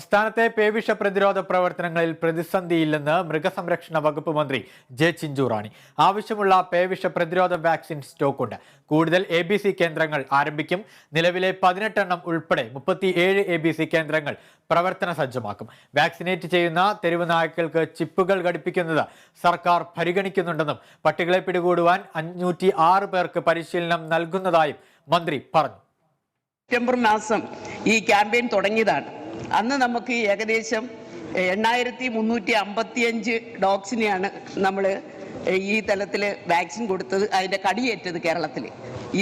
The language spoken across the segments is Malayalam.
സംസ്ഥാനത്തെ പേവിഷ പ്രതിരോധ പ്രവർത്തനങ്ങളിൽ പ്രതിസന്ധിയില്ലെന്ന് മൃഗസംരക്ഷണ വകുപ്പ് മന്ത്രി ജെ ചിഞ്ചുറാണി. ആവശ്യമുള്ള പേവിഷ പ്രതിരോധ വാക്സിൻ സ്റ്റോക്ക് ഉണ്ട് കൂടുതൽ എ ബി സി കേന്ദ്രങ്ങൾ ആരംഭിക്കും. നിലവിലെ പതിനെട്ടെണ്ണം ഉൾപ്പെടെ മുപ്പത്തിയേഴ് എ ബി സി കേന്ദ്രങ്ങൾ പ്രവർത്തന സജ്ജമാക്കും. വാക്സിനേറ്റ് ചെയ്യുന്ന തെരുവ് നായ്ക്കൾക്ക് ചിപ്പുകൾ ഘടിപ്പിക്കുന്നത് സർക്കാർ പരിഗണിക്കുന്നുണ്ടെന്നും പട്ടികളെ പിടികൂടുവാൻ അഞ്ഞൂറ്റി ആറ് പേർക്ക് പരിശീലനം നൽകുന്നതായും മന്ത്രി പറഞ്ഞു. സെപ്റ്റംബർ മാസം ഈ ക്യാമ്പയിൻ തുടങ്ങിയതാണ്. അന്ന് നമുക്ക് ഏകദേശം എണ്ണായിരത്തി മുന്നൂറ്റി അമ്പത്തിയഞ്ച് ഡോഗ്സിനെയാണ് നമ്മൾ ഈ തലത്തിൽ വാക്സിൻ കൊടുത്തത് അതിന്റെ കടിയേറ്റത് കേരളത്തിൽ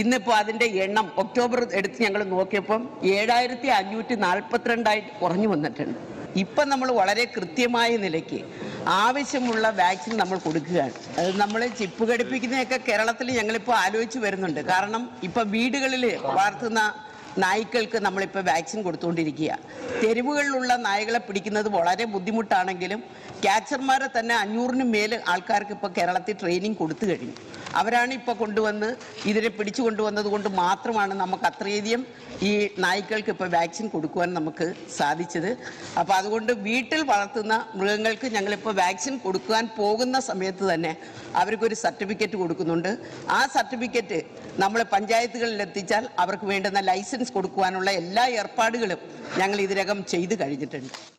ഇന്നിപ്പോൾ അതിന്റെ എണ്ണം ഒക്ടോബർ എടുത്ത് ഞങ്ങൾ നോക്കിയപ്പം ഏഴായിരത്തി അഞ്ഞൂറ്റി നാൽപ്പത്തിരണ്ടായിട്ട് കുറഞ്ഞു വന്നിട്ടുണ്ട്. ഇപ്പം നമ്മൾ വളരെ കൃത്യമായ നിലയ്ക്ക് ആവശ്യമുള്ള വാക്സിൻ നമ്മൾ കൊടുക്കുകയാണ്. അത് നമ്മൾ ചിപ്പ് ഘടിപ്പിക്കുന്നതൊക്കെ കേരളത്തിൽ ഞങ്ങളിപ്പോൾ ആലോചിച്ച് വരുന്നുണ്ട്. കാരണം ഇപ്പം വീടുകളിൽ വളർത്തുന്ന നായ്ക്കൾക്ക് നമ്മളിപ്പോൾ വാക്സിൻ കൊടുത്തുകൊണ്ടിരിക്കുക തെരുവുകളിലുള്ള നായകളെ പിടിക്കുന്നത് വളരെ ബുദ്ധിമുട്ടാണെങ്കിലും ക്യാച്ചർമാരെ തന്നെ അഞ്ഞൂറിന് മേൽ ആൾക്കാർക്ക് ഇപ്പോൾ കേരളത്തിൽ ട്രെയിനിങ് കൊടുത്തു കഴിഞ്ഞു. അവരാണ് ഇപ്പോൾ കൊണ്ടുവന്ന് ഇതിനെ പിടിച്ചു കൊണ്ടുവന്നത് കൊണ്ട് മാത്രമാണ് നമുക്ക് അത്രയധികം ഈ നായ്ക്കൾക്ക് ഇപ്പോൾ വാക്സിൻ കൊടുക്കുവാൻ നമുക്ക് സാധിച്ചത്. അപ്പോൾ അതുകൊണ്ട് വീട്ടിൽ വളർത്തുന്ന മൃഗങ്ങൾക്ക് ഞങ്ങളിപ്പോൾ വാക്സിൻ കൊടുക്കുവാൻ പോകുന്ന സമയത്ത് തന്നെ അവർക്കൊരു സർട്ടിഫിക്കറ്റ് കൊടുക്കുന്നുണ്ട്. ആ സർട്ടിഫിക്കറ്റ് നമ്മൾ പഞ്ചായത്തുകളിൽ എത്തിച്ചാൽ അവർക്ക് വേണ്ടുന്ന ലൈസൻസ് കൊടുക്കുവാനുള്ള എല്ലാ ഏർപ്പാടുകളും ഞങ്ങൾ ഇതിനകം ചെയ്തു കഴിഞ്ഞിട്ടുണ്ട്.